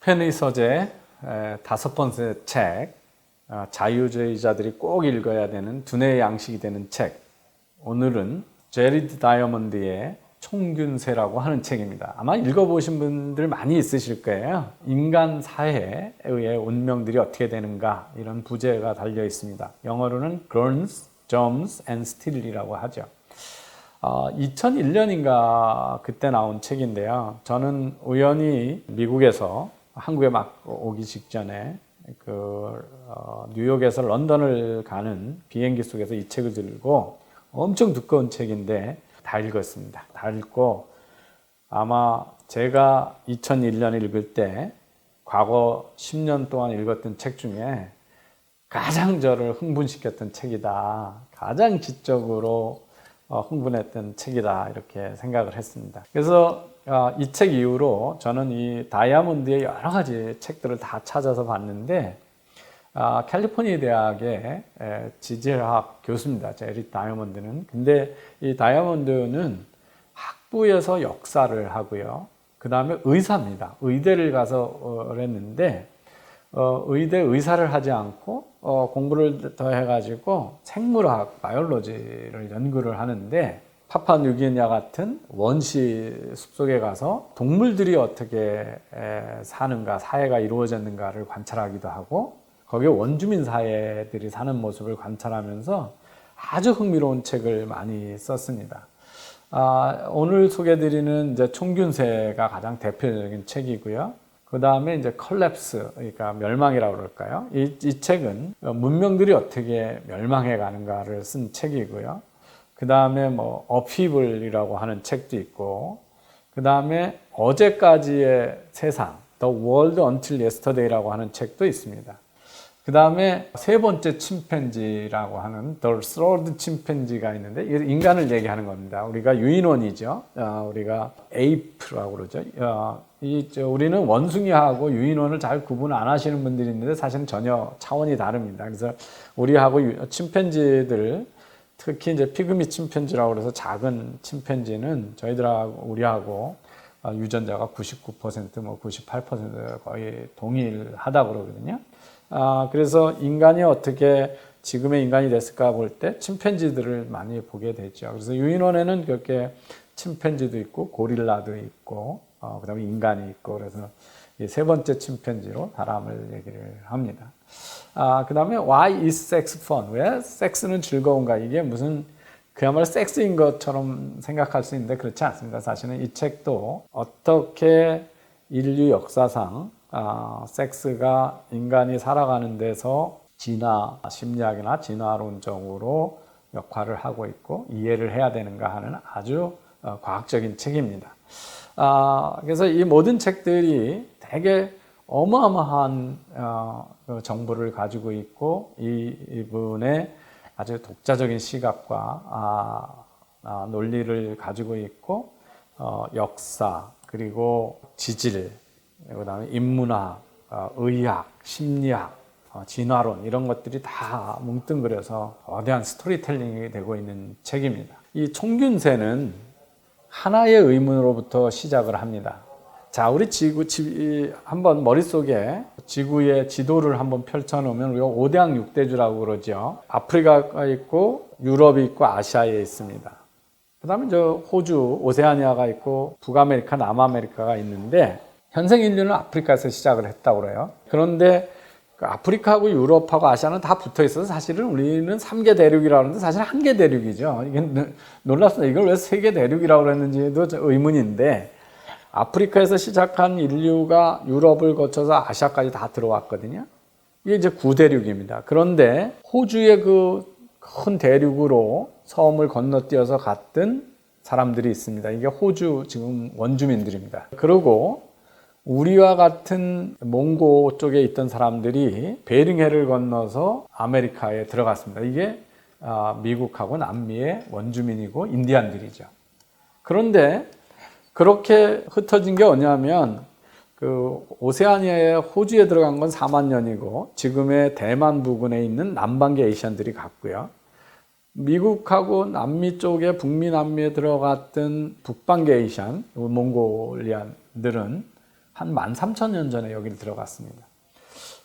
페니 서재 에, 다섯 번째 책 아, 자유주의자들이 꼭 읽어야 되는 두뇌의 양식이 되는 책 오늘은 제리드 다이아몬드의 총균세라고 하는 책입니다. 아마 읽어보신 분들 많이 있으실 거예요. 인간 사회의 운명들이 어떻게 되는가 이런 부제가 달려 있습니다. 영어로는 Germs, Germs and Steel이라고 하죠. 어, 2001년인가 그때 나온 책인데요. 저는 우연히 미국에서 한국에 막 오기 직전에 그 어, 뉴욕에서 런던을 가는 비행기 속에서 이 책을 들고 엄청 두꺼운 책인데 다 읽었습니다. 다 읽고 아마 제가 2001년 읽을 때 과거 10년 동안 읽었던 책 중에 가장 저를 흥분시켰던 책이다. 가장 지적으로 어, 흥분했던 책이다. 이렇게 생각을 했습니다. 그래서 어, 이 책 이후로 저는 이 다이아몬드의 여러 가지 책들을 다 찾아서 봤는데 아, 캘리포니아 대학의 에, 지질학 교수입니다. 제리 다이아몬드는. 근데 이 다이아몬드는 학부에서 역사를 하고요. 그 다음에 의사입니다. 의대를 가서 어, 했는데 어, 의대 의사를 하지 않고 어, 공부를 더 해가지고 생물학, 바이올로지를 연구를 하는데 파파뉴기니아 같은 원시 숲속에 가서 동물들이 어떻게 에, 사는가, 사회가 이루어졌는가를 관찰하기도 하고 거기에 원주민 사회들이 사는 모습을 관찰하면서 아주 흥미로운 책을 많이 썼습니다. 아, 오늘 소개드리는 이제 총균세가 가장 대표적인 책이고요. 그 다음에 이제 컬랩스, 그러니까 멸망이라고 그럴까요? 이, 이 책은 문명들이 어떻게 멸망해 가는가를 쓴 책이고요. 그 다음에 뭐, 어피블이라고 하는 책도 있고, 그 다음에 어제까지의 세상, The World Until Yesterday라고 하는 책도 있습니다. 그 다음에 세 번째 침팬지라고 하는 The Third 침팬지가 있는데 인간을 얘기하는 겁니다. 우리가 유인원이죠. 어, 우리가 에이프라고 그러죠. 어, 이, 저, 우리는 원숭이하고 유인원을 잘 구분 안 하시는 분들이 있는데 사실은 전혀 차원이 다릅니다. 그래서 우리하고 유, 침팬지들 특히 이제 피그미 침팬지라고 그래서 작은 침팬지는 저희들하고 우리하고 어, 유전자가 99%뭐 98% 거의 동일하다고 그러거든요. 아, 그래서 인간이 어떻게 지금의 인간이 됐을까 볼 때 침팬지들을 많이 보게 되죠. 그래서 유인원에는 그렇게 침팬지도 있고 고릴라도 있고 어, 그다음에 인간이 있고 그래서 이 세 번째 침팬지로 사람을 얘기를 합니다. 아, 그 다음에 why is sex fun? 왜 섹스는 즐거운가? 이게 무슨 그야말로 섹스인 것처럼 생각할 수 있는데 그렇지 않습니다. 사실은 이 책도 어떻게 인류 역사상 아, 섹스가 인간이 살아가는 데서 진화 심리학이나 진화론적으로 역할을 하고 있고 이해를 해야 되는가 하는 아주 어, 과학적인 책입니다. 아, 그래서 이 모든 책들이 되게 어마어마한 어, 그 정보를 가지고 있고 이, 이분의 아주 독자적인 시각과 아, 아, 논리를 가지고 있고 어, 역사 그리고 지질 그다음에 인문학, 어, 의학, 심리학, 어, 진화론 이런 것들이 다 뭉뚱그려서 거대한 스토리텔링이 되고 있는 책입니다. 이 총균세는 하나의 의문으로부터 시작을 합니다. 자, 우리 지구, 지, 한번 머릿속에 지구의 지도를 한번 펼쳐놓으면 우리가 5대양 6대주라고 그러죠. 아프리카가 있고, 유럽이 있고, 아시아에 있습니다. 그 다음에 저 호주, 오세아니아가 있고, 북아메리카, 남아메리카가 있는데, 현생 인류는 아프리카에서 시작을 했다고 그래요. 그런데 그 아프리카하고 유럽하고 아시아는 다 붙어 있어서 사실은 우리는 3개 대륙이라고 하는데 사실 한 개 대륙이죠. 이게 놀랍습니다. 이걸 왜 세 개 대륙이라고 그랬는지도 의문인데 아프리카에서 시작한 인류가 유럽을 거쳐서 아시아까지 다 들어왔거든요. 이게 이제 9대륙입니다. 그런데 호주의 그 큰 대륙으로 섬을 건너뛰어서 갔던 사람들이 있습니다. 이게 호주 지금 원주민들입니다. 그리고 우리와 같은 몽고 쪽에 있던 사람들이 베링해를 건너서 아메리카에 들어갔습니다. 이게 아, 미국하고 남미의 원주민이고 인디안들이죠. 그런데 그렇게 흩어진 게 뭐냐면 그 오세아니아의 호주에 들어간 건 4만 년이고 지금의 대만 부근에 있는 남반계 에이시안들이 갔고요. 미국하고 남미 쪽에 북미 남미에 들어갔던 북반계 에이시안 몽골리안들은 한 13,000년 전에 여기를 들어갔습니다.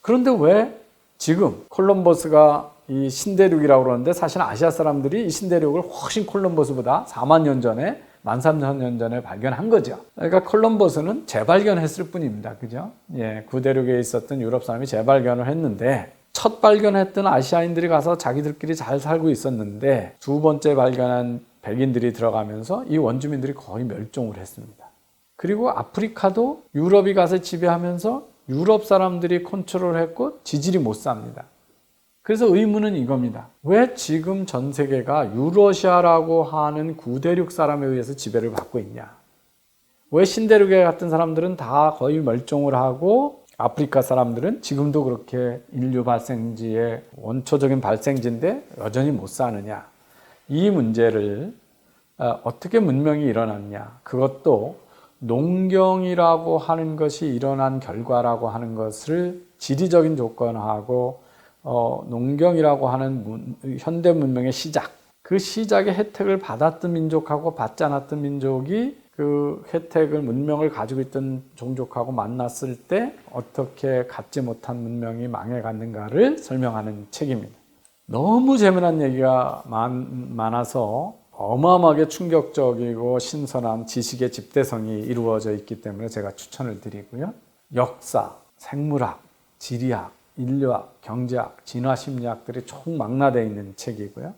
그런데 왜 지금 콜럼버스가 이 신대륙이라고 그러는데 사실 아시아 사람들이 이 신대륙을 훨씬 콜럼버스보다 4만 년 전에 13,000년 전에 발견한 거죠. 그러니까 콜럼버스는 재발견했을 뿐입니다. 그죠? 예, 구대륙에 있었던 유럽 사람이 재발견을 했는데 첫 발견했던 아시아인들이 가서 자기들끼리 잘 살고 있었는데 두 번째 발견한 백인들이 들어가면서 이 원주민들이 거의 멸종을 했습니다. 그리고 아프리카도 유럽이 가서 지배하면서 유럽 사람들이 컨트롤했고 지질이 못 삽니다. 그래서 의문은 이겁니다. 왜 지금 전 세계가 유러시아라고 하는 구대륙 사람에 의해서 지배를 받고 있냐? 왜 신대륙에 같은 사람들은 다 거의 멸종을 하고 아프리카 사람들은 지금도 그렇게 인류 발생지의 원초적인 발생지인데 여전히 못 사느냐? 이 문제를 어, 어떻게 문명이 일어났냐? 그것도 농경이라고 하는 것이 일어난 결과라고 하는 것을 지리적인 조건하고 어, 농경이라고 하는 문, 현대 문명의 시작, 그 시작의 혜택을 받았던 민족하고 받지 않았던 민족이 그 혜택을 문명을 가지고 있던 종족하고 만났을 때 어떻게 갖지 못한 문명이 망해갔는가를 설명하는 책입니다. 너무 재미난 얘기가 많, 많아서 어마어마하게 충격적이고 신선한 지식의 집대성이 이루어져 있기 때문에 제가 추천을 드리고요. 역사, 생물학, 지리학, 인류학, 경제학, 진화심리학들이 총망라되어 있는 책이고요.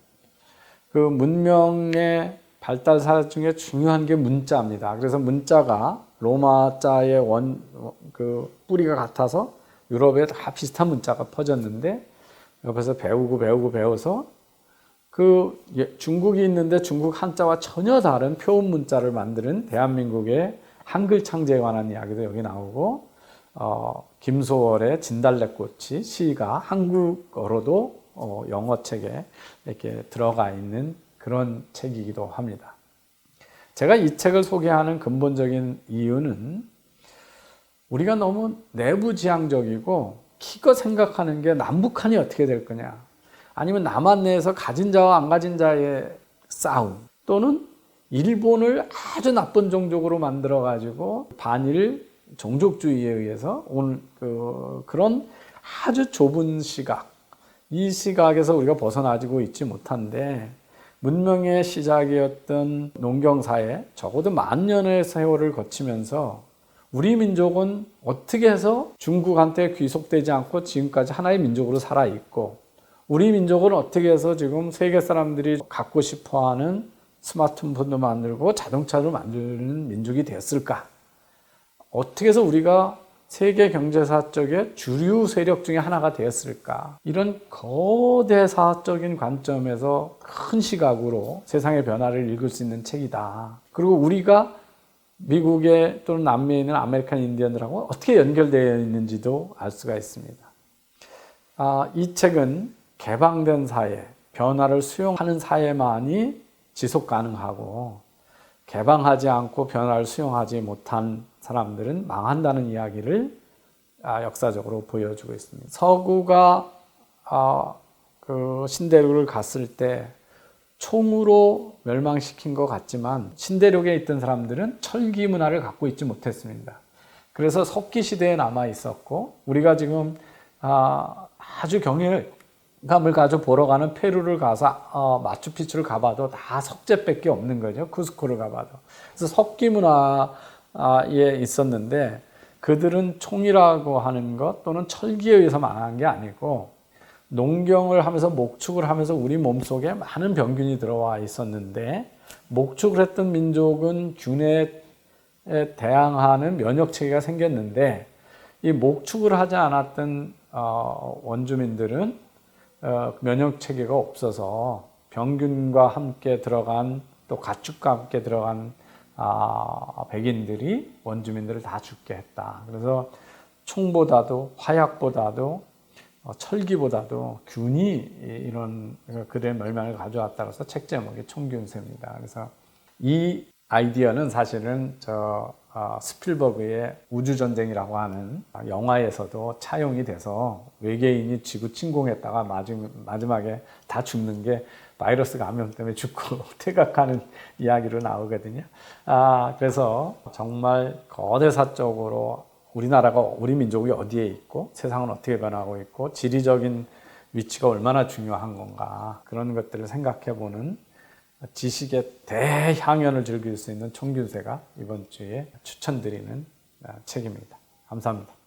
그 문명의 발달사 중에 중요한 게 문자입니다. 그래서 문자가 로마자의 원, 그 뿌리가 같아서 유럽에 다 비슷한 문자가 퍼졌는데 옆에서 배우고 배우고 배워서 그 예, 중국이 있는데 중국 한자와 전혀 다른 표음 문자를 만드는 대한민국의 한글 창제에 관한 이야기도 여기 나오고 어, 김소월의 진달래꽃이 시가 한국어로도 어, 영어 책에 이렇게 들어가 있는 그런 책이기도 합니다. 제가 이 책을 소개하는 근본적인 이유는 우리가 너무 내부지향적이고 키껏 생각하는 게 남북한이 어떻게 될 거냐 아니면 남한 내에서 가진 자와 안 가진 자의 싸움 또는 일본을 아주 나쁜 종족으로 만들어 가지고 반일 종족주의에 의해서 온 그, 그런 아주 좁은 시각 이 시각에서 우리가 벗어나지고 있지 못한데 문명의 시작이었던 농경사에 적어도 만 년의 세월을 거치면서 우리 민족은 어떻게 해서 중국한테 귀속되지 않고 지금까지 하나의 민족으로 살아 있고 우리 민족은 어떻게 해서 지금 세계 사람들이 갖고 싶어 하는 스마트폰도 만들고 자동차도 만드는 민족이 됐을까? 어떻게 해서 우리가 세계 경제사 쪽의 주류 세력 중에 하나가 되었을까? 이런 거대 사적인 관점에서 큰 시각으로 세상의 변화를 읽을 수 있는 책이다. 그리고 우리가 미국에 또는 남미에 있는 아메리칸 인디언들하고 어떻게 연결되어 있는지도 알 수가 있습니다. 아, 이 책은 개방된 사회, 변화를 수용하는 사회만이 지속 가능하고 개방하지 않고 변화를 수용하지 못한 사람들은 망한다는 이야기를 아, 역사적으로 보여주고 있습니다. 서구가 아, 그 신대륙을 갔을 때 총으로 멸망시킨 것 같지만 신대륙에 있던 사람들은 철기 문화를 갖고 있지 못했습니다. 그래서 석기 시대에 남아 있었고 우리가 지금 아, 아주 경외 감을 가져 보러 가는 페루를 가서 어, 마추픽추를 가봐도 다 석재밖에 없는 거죠. 쿠스코를 가봐도. 그래서 석기 문화 에 있었는데 그들은 총이라고 하는 것 또는 철기에 의해서 망한 게 아니고 농경을 하면서 목축을 하면서 우리 몸속에 많은 병균이 들어와 있었는데 목축을 했던 민족은 균에 대항하는 면역 체계가 생겼는데 이 목축을 하지 않았던 어, 원주민들은 어, 면역 체계가 없어서 병균과 함께 들어간 또 가축과 함께 들어간 아, 백인들이 원주민들을 다 죽게 했다. 그래서 총보다도 화약보다도 어, 철기보다도 균이 이런 그들의 멸망을 가져왔다 그래서 책 제목이 총균세입니다. 그래서 이 아이디어는 사실은 저 어, 스필버그의 우주전쟁이라고 하는 영화에서도 차용이 돼서 외계인이 지구 침공했다가 마지막에 다 죽는 게 바이러스 감염 때문에 죽고 퇴각하는 이야기로 나오거든요. 아, 그래서 정말 거대사적으로 우리나라가 우리 민족이 어디에 있고 세상은 어떻게 변하고 있고 지리적인 위치가 얼마나 중요한 건가 그런 것들을 생각해 보는 지식의 대향연을 즐길 수 있는 총균세가 이번 주에 추천드리는 아, 책입니다. 감사합니다.